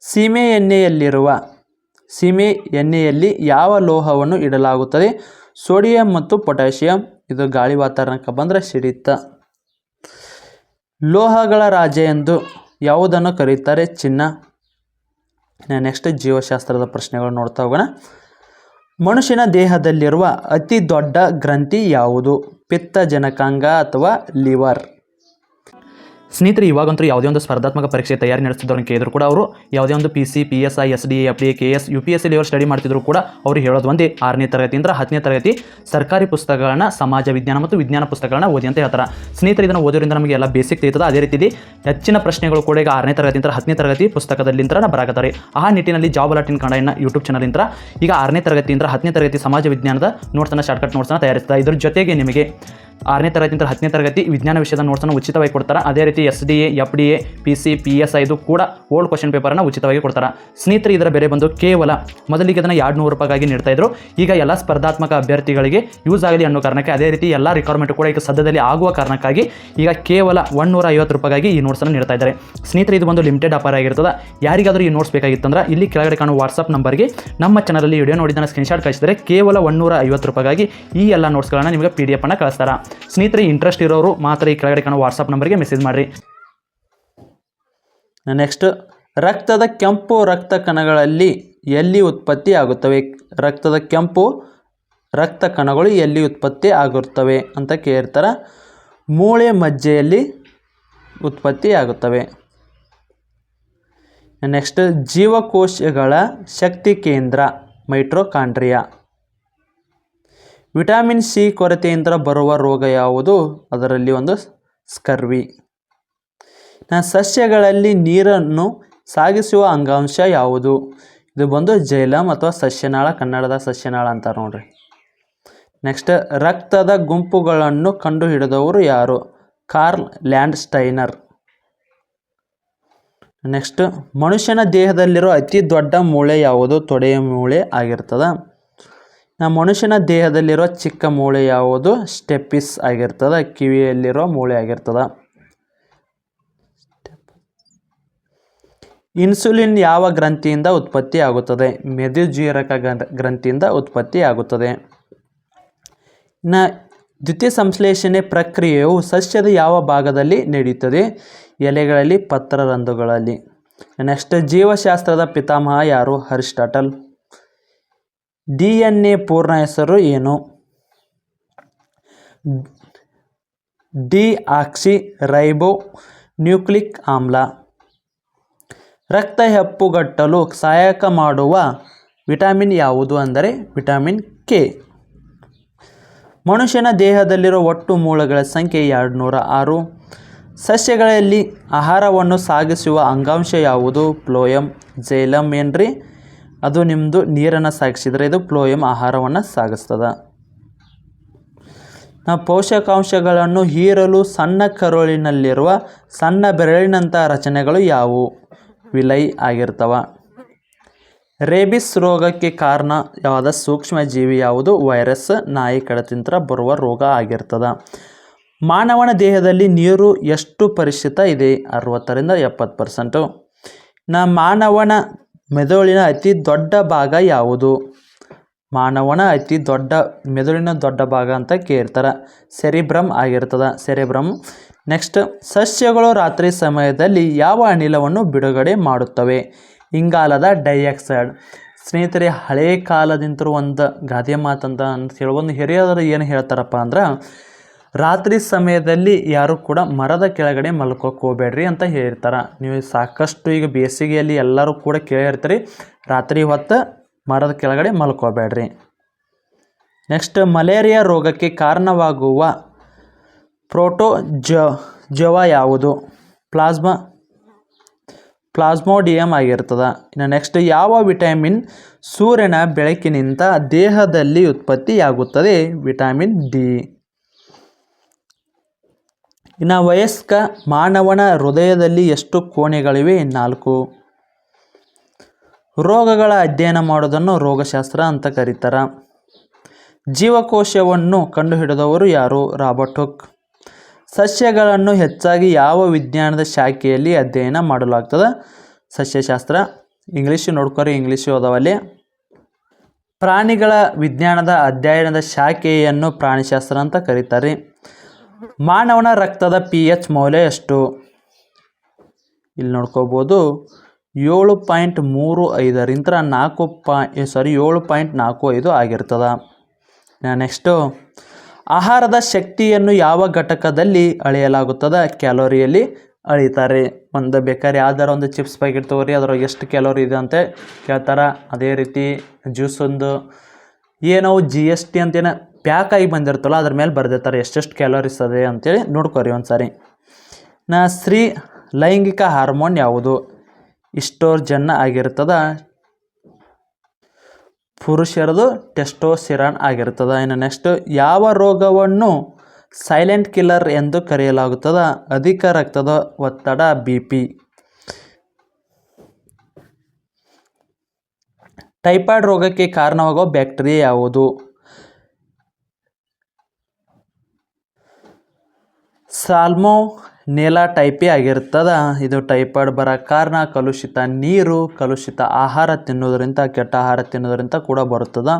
ಸೀಮೆ ಎಣ್ಣೆಯಲ್ಲಿರುವ, ಸೀಮೆ ಎಣ್ಣೆಯಲ್ಲಿ ಯಾವ ಲೋಹವನ್ನು ಇಡಲಾಗುತ್ತದೆ? ಸೋಡಿಯಂ ಮತ್ತು ಪೊಟ್ಯಾಷಿಯಂ. ಇದು ಗಾಳಿ ವಾತಾವರಣಕ್ಕೆ ಬಂದರೆ ಸಿಡಿತ. ಲೋಹಗಳ ರಾಜ ಎಂದು ಯಾವುದನ್ನು ಕರೀತಾರೆ? ಚಿನ್ನ. ನೆಕ್ಸ್ಟ್ ಜೀವಶಾಸ್ತ್ರದ ಪ್ರಶ್ನೆಗಳು ನೋಡ್ತಾ ಹೋಗೋಣ. ಮನುಷ್ಯನ ದೇಹದಲ್ಲಿರುವ ಅತಿ ದೊಡ್ಡ ಗ್ರಂಥಿ ಯಾವುದು? ಪಿತ್ತಜನಕಾಂಗ ಅಥವಾ ಲಿವರ್. ಸ್ನೇಹಿತರೆ, ಇವಾಗಂತೂ ಯಾವುದೇ ಒಂದು ಸ್ಪರ್ಧಾತ್ಮಕ ಪರೀಕ್ಷೆ ತಯಾರಿ ನಡೆಸಿದ್ರು ಕೇಳಿದ್ರು ಕೂಡ ಅವರು, ಯಾವುದೇ ಒಂದು P C P S I S D F D K S U P S level study ಮಾಡ್ತಿದ್ರು ಕೂಡ ಅವರು ಹೇಳೋದು ಒಂದೇ ಆರನೇ ತರಗತಿಯಿಂದ ಹತ್ತನೇ ತರಗತಿ ಸರ್ಕಾರಿ ಪುಸ್ತಕಗಳನ್ನ ಸಮಾಜ ವಿಜ್ಞಾನ ಮತ್ತು ವಿಜ್ಞಾನ ಪುಸ್ತಕಗಳನ್ನ ಓದಿ ಅಂತ ಹೇಳ್ತಾರೆ. ಸ್ನೇಹಿತರೆ, ಇದನ್ನು ಓದೋದ್ರಿಂದ ನಮಗೆ ಎಲ್ಲ ಬೇಸಿಕ್ ತಿಳಿತದೆ. ಅದೇ ರೀತಿ ಹೆಚ್ಚಿನ ಪ್ರಶ್ನೆಗಳು ಕೂಡ ಈಗ ಆರನೇ ತರಗತಿಯಿಂದ ಹತ್ತನೇ ತರಗತಿ ಪುಸ್ತಕದಲ್ಲಿಂದ ಬರಾಕತ್ತಾರೆ ಆ ನಿಟ್ಟಿನಲ್ಲಿ ಜಾಬ್ ಅಲಾಟಿನ್ ಕನ್ನಡ ಯೂಟ್ಯೂಬ್ ಚಾನಲಿಂದ ಈಗ ಆರನೇ ತರಗತಿಯಿಂದ ಹತ್ತನೇ ತರಗತಿ ಸಮಾಜ ವಿಜ್ಞಾನದ ನೋಟ್ಸನ್ನು ಶಾರ್ಟ್ಕಟ್ ನೋಟ್ಸನ್ನು ತಯಾರಿಸ್ತಾರೆ ಇದ್ರ. ಜೊತೆಗೆ ನಿಮಗೆ ಆರನೇ ತರಗತಿಯಿಂದ ಹತ್ತನೇ ತರಗತಿ ವಿಜ್ಞಾನ ವಿಷಯದ ನೋಟ್ಸನ್ನು ಉಚಿತವಾಗಿ ಕೊಡ್ತಾರೆ. ಅದೇ ರೀತಿ S D A F D A P C P S ಐದು ಕೂಡ ಓಲ್ಡ್ ಕ್ವಶನ್ ಪೇಪರನ್ನು ಉಚಿತವಾಗಿ ಕೊಡ್ತಾರೆ. ಸ್ನೇಹಿತರೆ, ಇದರ ಬೆಲೆ ಬಂದು ಕೇವಲ ಮೊದಲಿಗೆ ಅದನ್ನು ಎರಡು ನೂರು ರೂಪಾಯಿಗಾಗಿ ನೀಡ್ತಾ ಇದ್ರು. ಈಗ ಎಲ್ಲ ಸ್ಪರ್ಧಾತ್ಮಕ ಅಭ್ಯರ್ಥಿಗಳಿಗೆ ಯೂಸ್ ಆಗಲಿ ಅನ್ನೋ ಕಾರಣಕ್ಕೆ ಅದೇ ರೀತಿ ಎಲ್ಲ ರಿಕ್ವೈರ್ಮೆಂಟ್ ಕೂಡ ಈಗ ಸದ್ಯದಲ್ಲಿ ಆಗುವ ಕಾರಣಕ್ಕಾಗಿ ಈಗ ಕೇವಲ ಒನ್ನೂರ ಐವತ್ತು ರೂಪಾಯಿಗಾಗಿ ಈ ನೋಟ್ಸನ್ನು ನೀಡ್ತಾ ಇದ್ದಾರೆ. ಸ್ನೇಹಿತರೆ, ಇದು ಒಂದು ಲಿಮಿಟೆಡ್ ಆಫರ್ ಆಗಿರ್ತದೆ. ಯಾರಿಗಾದರೂ ಈ ನೋಟ್ಸ್ ಬೇಕಾಗಿತ್ತಂದ್ರೆ ಇಲ್ಲಿ ಕೆಳಗಡೆ ಕಾಣುವ ವಾಟ್ಸಪ್ ನಂಬರ್ಗೆ ನಮ್ಮ ಚಾನಲಲ್ಲಿ ವಿಡಿಯೋ ನೋಡಿದ ಸ್ಕ್ರೀನ್ಶಾಟ್ ಕಳಿಸಿದರೆ ಕೇವಲ ಒನ್ನೂರ ಐವತ್ತು ರೂಪಾಯಿಗಾಗಿ ಈ ಎಲ್ಲ ನೋಟ್ಸ್ಗಳನ್ನು ನಿಮಗೆ ಪಿ ಡಿ ಎಫ್ ಅನ್ನು ಕಳಿಸ್ತಾರೆ. ಸ್ನೇಹಿತರೆ ಇಂಟ್ರೆಸ್ಟ್ ಇರೋರು ಮಾತ್ರ ಈ ಕೆಳಗಡೆ ಕಾಣುವ ವಾಟ್ಸಪ್ ನಂಬರ್ಗೆ ಮೆಸೇಜ್ ಮಾಡಿರಿ. ನೆಕ್ಸ್ಟ್, ರಕ್ತದ ಕೆಂಪು ರಕ್ತ ಕಣಗಳಲ್ಲಿ ಎಲ್ಲಿ ಉತ್ಪತ್ತಿ ಆಗುತ್ತವೆ? ರಕ್ತದ ಕೆಂಪು ರಕ್ತ ಕಣಗಳು ಎಲ್ಲಿ ಉತ್ಪತ್ತಿ ಆಗುತ್ತವೆ ಅಂತ ಕೇಳ್ತಾರೆ. ಮೂಳೆ ಮಜ್ಜೆಯಲ್ಲಿ ಉತ್ಪತ್ತಿ ಆಗುತ್ತವೆ. ನೆಕ್ಸ್ಟ್, ಜೀವಕೋಶಗಳ ಶಕ್ತಿ ಕೇಂದ್ರ ಮೈಟ್ರೋಕಾಂಡ್ರಿಯಾ ವಿಟಮಿನ್ ಸಿ ಕೊರತೆಯಿಂದ ಬರುವ ರೋಗ ಯಾವುದು? ಅದರಲ್ಲಿ ಒಂದು ಸ್ಕರ್ವಿ. ಸಸ್ಯಗಳಲ್ಲಿ ನೀರನ್ನು ಸಾಗಿಸುವ ಅಂಗಾಂಶ ಯಾವುದು? ಇದು ಬಂದು ಜೈಲಮ್ ಅಥವಾ ಸಸ್ಯನಾಳ, ಕನ್ನಡದ ಸಸ್ಯನಾಳ ಅಂತಾರೆ ನೋಡ್ರಿ. ನೆಕ್ಸ್ಟ್ ರಕ್ತದ ಗುಂಪುಗಳನ್ನು ಕಂಡುಹಿಡಿದವರು ಯಾರು? ಕಾರ್ಲ್ ಲ್ಯಾಂಡ್ ಸ್ಟೈನರ್ ನೆಕ್ಸ್ಟ್ ಮನುಷ್ಯನ ದೇಹದಲ್ಲಿರೋ ಅತಿ ದೊಡ್ಡ ಮೂಳೆ ಯಾವುದು? ತೊಡೆಯ ಮೂಳೆ ಆಗಿರ್ತದ. ಮನುಷ್ಯನ ದೇಹದಲ್ಲಿರೋ ಚಿಕ್ಕ ಮೂಳೆ ಯಾವುದು? ಸ್ಟೆಪಿಸ್ ಆಗಿರ್ತದ. ಕಿವಿಯಲ್ಲಿರೋ ಮೂಳೆ ಆಗಿರ್ತದ. ಇನ್ಸುಲಿನ್ ಯಾವ ಗ್ರಂಥಿಯಿಂದ ಉತ್ಪತ್ತಿಯಾಗುತ್ತದೆ? ಮೆದುಜೀರಕ ಗ್ರಂಥ ಗ್ರಂಥಿಯಿಂದ ಉತ್ಪತ್ತಿಯಾಗುತ್ತದೆ. ನ ದ್ವಿತೀಯ ಸಂಶ್ಲೇಷಣೆ ಪ್ರಕ್ರಿಯೆಯು ಸಸ್ಯದ ಯಾವ ಭಾಗದಲ್ಲಿ ನಡೆಯುತ್ತದೆ? ಎಲೆಗಳಲ್ಲಿ ಪತ್ರರಂಧುಗಳಲ್ಲಿ ನೆಕ್ಸ್ಟ್, ಜೀವಶಾಸ್ತ್ರದ ಪಿತಾಮಹ ಯಾರು? ಅರಿಸ್ಟಾಟಲ್. ಡಿ ಎನ್ ಎ ಪೂರ್ಣ ಹೆಸರು ಏನು? ಡಿ ಆಕ್ಸಿ ರೈಬೋ ನ್ಯೂಕ್ಲಿಕ್ ಆಮ್ಲ. ರಕ್ತ ಹೆಪ್ಪುಗಟ್ಟಲು ಸಹಾಯಕ ಮಾಡುವ ವಿಟಮಿನ್ ಯಾವುದು ಅಂದರೆ ವಿಟಮಿನ್ ಕೆ. ಮನುಷ್ಯನ ದೇಹದಲ್ಲಿರುವ ಒಟ್ಟು ಮೂಳೆಗಳ ಸಂಖ್ಯೆ ಎರಡು ನೂರ ಆರು. ಸಸ್ಯಗಳಲ್ಲಿ ಆಹಾರವನ್ನು ಸಾಗಿಸುವ ಅಂಗಾಂಶ ಯಾವುದು? ಪ್ಲೋಯಮ್ ಜೈಲಮ್ ಏನ್ರಿ? ಅದು ನಿಮ್ಮದು ನೀರನ್ನು ಸಾಗಿಸಿದರೆ ಇದು ಪ್ಲೋಯಮ್ ಆಹಾರವನ್ನು ಸಾಗಿಸ್ತದೆ. ನಾವು ಪೋಷಕಾಂಶಗಳನ್ನು ಹೀರಲು ಸಣ್ಣ ಕರುಳಿನಲ್ಲಿರುವ ಸಣ್ಣ ಬೆರಳಿನಂಥ ರಚನೆಗಳು ಯಾವುವು? ವಿಲೈ ಆಗಿರ್ತವ. ರೇಬಿಸ್ ರೋಗಕ್ಕೆ ಕಾರಣವಾದ ಸೂಕ್ಷ್ಮ ಜೀವಿ ಯಾವುದು? ವೈರಸ್, ನಾಯಿ, ಕಡತಿಂತ್ರ ಬರುವ ರೋಗ ಆಗಿರ್ತದೆ. ಮಾನವನ ದೇಹದಲ್ಲಿ ನೀರು ಎಷ್ಟು ಪರಿಚಿತ ಇದೆ? ಅರವತ್ತರಿಂದ ಎಪ್ಪತ್ತು ಪರ್ಸೆಂಟು. ನ ಮಾನವನ ಮೆದುಳಿನ ಅತಿ ದೊಡ್ಡ ಭಾಗ ಯಾವುದು? ಮಾನವನ ಅತಿ ದೊಡ್ಡ, ಮೆದುಳಿನ ದೊಡ್ಡ ಭಾಗ ಅಂತ ಕೇಳ್ತಾರೆ. ಸೆರಿಬ್ರಮ್ ಆಗಿರ್ತದೆ. ಸೆರಿಬ್ರಮ್ ನೆಕ್ಸ್ಟ್ ಸಸ್ಯಗಳು ರಾತ್ರಿ ಸಮಯದಲ್ಲಿ ಯಾವ ಅನಿಲವನ್ನು ಬಿಡುಗಡೆ ಮಾಡುತ್ತವೆ? ಇಂಗಾಲದ ಡೈಆಕ್ಸೈಡ್. ಸ್ನೇಹಿತರೆ, ಹಳೇ ಕಾಲದಿಂತರೂ ಒಂದು ಗಾದೆ ಮಾತಂತ ಅಂತ ಹೇಳಿ ಒಂದು ಹಿರಿಯರು ಏನು ಹೇಳ್ತಾರಪ್ಪ ಅಂದ್ರೆ, ರಾತ್ರಿ ಸಮಯದಲ್ಲಿ ಯಾರು ಕೂಡ ಮರದ ಕೆಳಗಡೆ ಮಲ್ಕೋಕೆ ಹೋಗ್ಬೇಡ್ರಿ ಅಂತ ಹೇಳಿರ್ತಾರೆ. ನೀವು ಸಾಕಷ್ಟು ಈಗ ಬೇಸಿಗೆಯಲ್ಲಿ ಎಲ್ಲರೂ ಕೂಡ ಕೇಳಿರ್ತೀರಿ, ರಾತ್ರಿ ಹೊತ್ತು ಮರದ ಕೆಳಗಡೆ ಮಲ್ಕೋಬೇಡ್ರಿ. ನೆಕ್ಸ್ಟ್ ಮಲೇರಿಯಾ ರೋಗಕ್ಕೆ ಕಾರಣವಾಗುವ ಪ್ರೋಟೋ ಜವ ಯಾವುದು? ಪ್ಲಾಸ್ಮಾ ಪ್ಲಾಸ್ಮೋಡಿಯಂ ಆಗಿರ್ತದೆ. ಇನ್ನು ನೆಕ್ಸ್ಟ್ ಯಾವ ವಿಟಮಿನ್ ಸೂರ್ಯನ ಬೆಳಕಿನಿಂದ ದೇಹದಲ್ಲಿ ಉತ್ಪತ್ತಿಯಾಗುತ್ತದೆ? Vitamin D. ಇನ್ನು ವಯಸ್ಕ ಮಾನವನ ಹೃದಯದಲ್ಲಿ ಎಷ್ಟು ಕೋಣೆಗಳಿವೆ? ನಾಲ್ಕು. ರೋಗಗಳ ಅಧ್ಯಯನ ಮಾಡೋದನ್ನು ರೋಗಶಾಸ್ತ್ರ ಅಂತ ಕರೀತಾರೆ. ಜೀವಕೋಶವನ್ನು ಕಂಡುಹಿಡಿದವರು ಯಾರು? Robert Hooke. ಸಸ್ಯಗಳನ್ನು ಹೆಚ್ಚಾಗಿ ಯಾವ ವಿಜ್ಞಾನದ ಶಾಖೆಯಲ್ಲಿ ಅಧ್ಯಯನ ಮಾಡಲಾಗ್ತದೆ? ಸಸ್ಯಶಾಸ್ತ್ರ, ಇಂಗ್ಲೀಷ್ ನೋಡ್ಕೊರಿ, ಇಂಗ್ಲೀಷ್ ಓದವಲ್ಲಿ. ಪ್ರಾಣಿಗಳ ವಿಜ್ಞಾನದ ಅಧ್ಯಯನದ ಶಾಖೆಯನ್ನು ಪ್ರಾಣಿಶಾಸ್ತ್ರ ಅಂತ ಕರೀತಾರೆ ಮಾನವನ ರಕ್ತದ ಪಿ ಎಚ್ ಮೌಲ್ಯ ಎಷ್ಟು? ಇಲ್ಲಿ ನೋಡ್ಕೋಬೋದು, ಏಳು ಪಾಯಿಂಟ್ ಮೂರು ಐದರಿಂದ ನಾಲ್ಕು ಪಾ ಸಾರಿ ಏಳು ಪಾಯಿಂಟ್ ನಾಲ್ಕು ಐದು ಆಗಿರ್ತದೆ. ನೆಕ್ಸ್ಟು ಆಹಾರದ ಶಕ್ತಿಯನ್ನು ಯಾವ ಘಟಕದಲ್ಲಿ ಅಳೆಯಲಾಗುತ್ತದೆ? ಕ್ಯಾಲೋರಿಯಲ್ಲಿ ಅಳಿತಾರೆ. ಒಂದು ಬೇಕಾದ್ರೆ ಯಾವ್ದಾರ ಒಂದು ಚಿಪ್ಸ್ ಪ್ಯಾಕೆಟ್ ತೊಗೊರಿ ಅದ್ರಾಗ ಎಷ್ಟು ಕ್ಯಾಲೋರಿ ಇದೆ ಅಂತ ಕೇಳ್ತಾರೆ. ಅದೇ ರೀತಿ ಜ್ಯೂಸ್ ಒಂದು, ಏನೋ ಜಿ ಎಸ್ ಟಿ ಅಂತೇನೋ ಪ್ಯಾಕ್ ಆಗಿ ಬಂದಿರ್ತಲ್ಲ ಅದ್ರ ಮೇಲೆ ಬರ್ದಿರ್ತಾರೆ. ಎಷ್ಟೆಷ್ಟು ಕ್ಯಾಲೋರಿಸ್ ಅದೇ ಅಂತೇಳಿ ನೋಡ್ಕೊರಿ ಒಂದು ಸಾರಿ ನಾ, ಸ್ತ್ರೀ ಲೈಂಗಿಕ ಹಾರ್ಮೋನ್ ಯಾವುದು? ಇಸ್ಟೋರ್ಜನ್ ಆಗಿರ್ತದ. ಪುರುಷರದು ಟೆಸ್ಟೋಸಿರಾನ್ ಆಗಿರ್ತದೆ ಇನ್ನು ನೆಕ್ಸ್ಟ್ ಯಾವ ರೋಗವನ್ನು ಸೈಲೆಂಟ್ ಕಿಲ್ಲರ್ ಎಂದು ಕರೆಯಲಾಗುತ್ತದೆ? ಅಧಿಕ ರಕ್ತದ ಒತ್ತಡ ಬಿ ಪಿ ಟೈಫಾಯ್ಡ್ ರೋಗಕ್ಕೆ ಕಾರಣವಾಗುವ ಬ್ಯಾಕ್ಟೀರಿಯಾ ಯಾವುದು? ಸಾಲ್ಮೋ ನೇಲಾ ಟೈಪಿ ಆಗಿರ್ತದ. ಇದು ಟೈಫಾಯ್ಡ್ ಬರೋ ಕಾರಣ. ಕಲುಷಿತ ನೀರು, ಕಲುಷಿತ ಆಹಾರ ತಿನ್ನೋದ್ರಿಂದ, ಕೆಟ್ಟ ಆಹಾರ ತಿನ್ನೋದ್ರಿಂದ ಕೂಡ ಬರುತ್ತದೆ.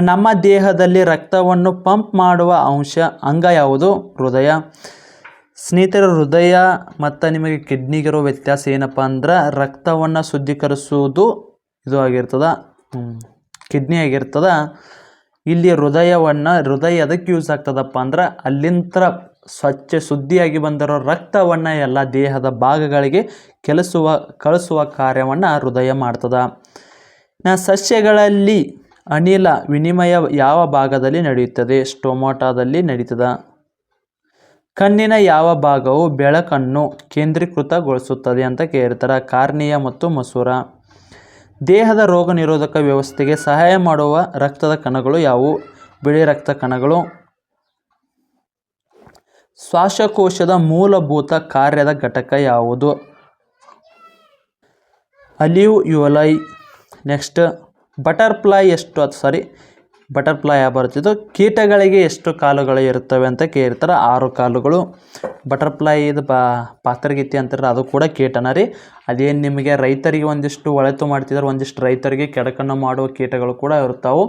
ನಮ್ಮ ದೇಹದಲ್ಲಿ ರಕ್ತವನ್ನು ಪಂಪ್ ಮಾಡುವ ಅಂಶ, ಅಂಗ ಯಾವುದು? ಹೃದಯ. ಸ್ನೇಹಿತರ, ಹೃದಯ ಮತ್ತು ನಿಮಗೆ ಕಿಡ್ನಿಗಿರೋ ವ್ಯತ್ಯಾಸ ಏನಪ್ಪ ಅಂದ್ರೆ ರಕ್ತವನ್ನು ಶುದ್ಧೀಕರಿಸುವುದು ಇದು ಆಗಿರ್ತದ. ಕಿಡ್ನಿ ಆಗಿರ್ತದ. ಇಲ್ಲಿ ಹೃದಯವನ್ನು ಹೃದಯ ಅದಕ್ಕೆ ಯೂಸ್ ಆಗ್ತದಪ್ಪ ಅಂದ್ರೆ ಅಲ್ಲಿಂದ ಸ್ವಚ್ಛ ಶುದ್ಧಿಯಾಗಿ ಬಂದಿರೋ ರಕ್ತವನ್ನು ಎಲ್ಲ ದೇಹದ ಭಾಗಗಳಿಗೆ ಕೆಲಸುವ, ಕಳಿಸುವ ಕಾರ್ಯವನ್ನು ಹೃದಯ ಮಾಡ್ತದೆ. ನಾ ಸಸ್ಯಗಳಲ್ಲಿ ಅನಿಲ ವಿನಿಮಯ ಯಾವ ಭಾಗದಲ್ಲಿ ನಡೆಯುತ್ತದೆ? ಸ್ಟೊಮೋಟಾದಲ್ಲಿ ನಡೀತದ. ಕಣ್ಣಿನ ಯಾವ ಭಾಗವು ಬೆಳಕನ್ನು ಕೇಂದ್ರೀಕೃತಗೊಳಿಸುತ್ತದೆ ಅಂತ ಕೇಳ್ತಾರೆ ಕಾರ್ನಿಯ ಮತ್ತು ಮಸೂರ. ದೇಹದ ರೋಗ ನಿರೋಧಕ ವ್ಯವಸ್ಥೆಗೆ ಸಹಾಯ ಮಾಡುವ ರಕ್ತದ ಕಣಗಳು ಯಾವುವು? ಬಿಳಿ ರಕ್ತ ಕಣಗಳು ಶ್ವಾಸಕೋಶದ ಮೂಲಭೂತ ಕಾರ್ಯದ ಘಟಕ ಯಾವುದು? ಅಲಿವ್, ಯುವಲೈ, ನೆಕ್ಸ್ಟ್ ಬಟರ್ಫ್ಲೈ ಎಷ್ಟು? ಅದು ಸಾರಿ ಬಟರ್ಫ್ಲೈ ಬರುತ್ತಿದ್ದು ಕೀಟಗಳಿಗೆ ಎಷ್ಟು ಕಾಲುಗಳು ಇರುತ್ತವೆ ಅಂತ ಕೇಳ್ತಾರೆ. ಆರು ಕಾಲುಗಳು. ಬಟರ್ಫ್ಲೈ ಇದು ಬಾ ಪಾತ್ರಗೀತಿ ಅಂತಾರೆ ಅದು ಕೂಡ ಕೀಟನ ರೀ. ಅದೇನು ನಿಮಗೆ ರೈತರಿಗೆ ಒಂದಿಷ್ಟು ಒಳೆತು ಮಾಡ್ತಿದ್ದಾರೆ, ಒಂದಿಷ್ಟು ರೈತರಿಗೆ ಕೆಡಕನ್ನು ಮಾಡುವ ಕೀಟಗಳು ಕೂಡ ಇರ್ತಾವೆ.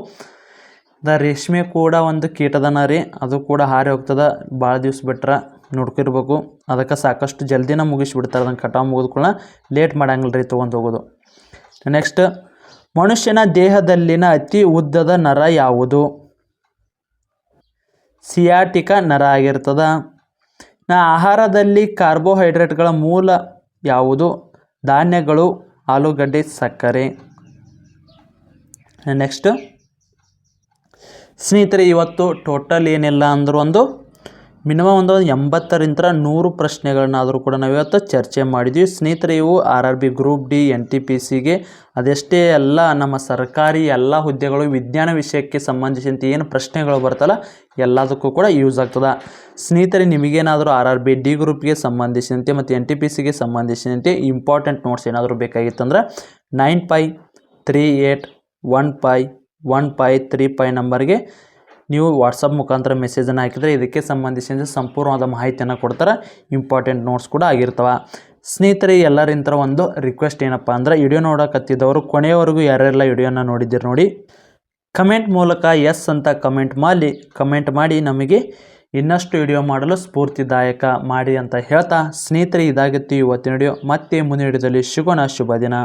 ದ ರೇಷ್ಮೆ ಕೂಡ ಒಂದು ಕೀಟದನ ರೀ. ಅದು ಕೂಡ ಹಾರಿ ಹೋಗ್ತದ. ಭಾಳ ದಿವ್ಸ ಬಿಟ್ರೆ ನೋಡ್ಕಿರ್ಬೇಕು. ಅದಕ್ಕೆ ಸಾಕಷ್ಟು ಜಲ್ದಿನ ಮುಗಿಸ್ಬಿಡ್ತಾರೆ. ಅದನ್ನು ಕಟಾವು ಮುಗಿದ್ಕೊಳ್ಳ ಲೇಟ್ ಮಾಡಂಗಿಲ್ಲ ರೀ ತೊಗೊಂಡು ಹೋಗೋದು. ನೆಕ್ಸ್ಟ್ ಮನುಷ್ಯನ ದೇಹದಲ್ಲಿನ ಅತಿ ಉದ್ದದ ನರ ಯಾವುದು? ಸಿಯಾಟಿಕ ನರ ಆಗಿರ್ತದ. ನಾ ಆಹಾರದಲ್ಲಿ ಕಾರ್ಬೋಹೈಡ್ರೇಟ್ಗಳ ಮೂಲ ಯಾವುದು? ಧಾನ್ಯಗಳು, ಆಲೂಗಡ್ಡೆ, ಸಕ್ಕರೆ. ನೆಕ್ಸ್ಟ್ ಸ್ನೇಹಿತರೆ, ಇವತ್ತು ಟೋಟಲ್ ಏನಿಲ್ಲ ಅಂದರೂ ಒಂದು ಮಿನಿಮಮ್ ಒಂದು ಎಂಬತ್ತರಿಂದ ನೂರು ಪ್ರಶ್ನೆಗಳನ್ನಾದರೂ ಕೂಡ ನಾವು ಇವತ್ತು ಚರ್ಚೆ ಮಾಡಿದ್ವಿ. ಸ್ನೇಹಿತರೆ, ಇವು R R B group D, N T P ಸಿಗೆ ಅದೆಷ್ಟೇ ಎಲ್ಲ ನಮ್ಮ ಸರ್ಕಾರಿ ಎಲ್ಲ ಹುದ್ದೆಗಳು, ವಿಜ್ಞಾನ ವಿಷಯಕ್ಕೆ ಸಂಬಂಧಿಸಿದಂತೆ ಏನು ಪ್ರಶ್ನೆಗಳು ಬರ್ತಲ್ಲ, ಎಲ್ಲದಕ್ಕೂ ಕೂಡ ಯೂಸ್ ಆಗ್ತದೆ. ಸ್ನೇಹಿತರೆ, ನಿಮಗೇನಾದರೂ ಆರ್ ಆರ್ ಬಿ ಡಿ ಗ್ರೂಪ್ಗೆ ಸಂಬಂಧಿಸಿದಂತೆ ಮತ್ತು ಎನ್ ಟಿ ಪಿ ಸಿಗೆ ಸಂಬಂಧಿಸಿದಂತೆ ಇಂಪಾರ್ಟೆಂಟ್ ನೋಟ್ಸ್ ಏನಾದರೂ ಬೇಕಾಗಿತ್ತಂದ್ರೆ nine five three eight one five one five three five ನಂಬರ್ಗೆ ನೀವು ವಾಟ್ಸಪ್ ಮುಖಾಂತರ ಮೆಸೇಜನ್ನು ಹಾಕಿದರೆ ಇದಕ್ಕೆ ಸಂಬಂಧಿಸಿದ ಸಂಪೂರ್ಣವಾದ ಮಾಹಿತಿಯನ್ನು ಕೊಡ್ತಾರೆ. ಇಂಪಾರ್ಟೆಂಟ್ ನೋಟ್ಸ್ ಕೂಡ ಆಗಿರ್ತವೆ. ಸ್ನೇಹಿತರೆ ಎಲ್ಲರಿಂತ ಒಂದು ರಿಕ್ವೆಸ್ಟ್ ಏನಪ್ಪ ಅಂದ್ರೆ ವಿಡಿಯೋ ನೋಡಕತ್ತಿದ್ದವರು ಕೊನೆಯವರೆಗೂ ಯಾರೆಲ್ಲ ವಿಡಿಯೋನ ನೋಡಿದ್ದೀರಿ ನೋಡಿ. ಕಮೆಂಟ್ ಮೂಲಕ ಎಸ್ ಅಂತ ಕಮೆಂಟ್ ಮಾಡಿ ಕಮೆಂಟ್ ಮಾಡಿ ನಮಗೆ ಇನ್ನಷ್ಟು ವಿಡಿಯೋ ಮಾಡಲು ಸ್ಫೂರ್ತಿದಾಯಕ ಮಾಡಿ ಅಂತ ಹೇಳ್ತಾ, ಸ್ನೇಹಿತರೆ, ಇದಾಗಿತ್ತು ಇವತ್ತಿನ ವಿಡಿಯೋ ಮತ್ತೆ ಮುಂದಿನ ವಿಡಿಯೋದಲ್ಲಿ ಸಿಗೋಣ. ಶುಭ ದಿನ.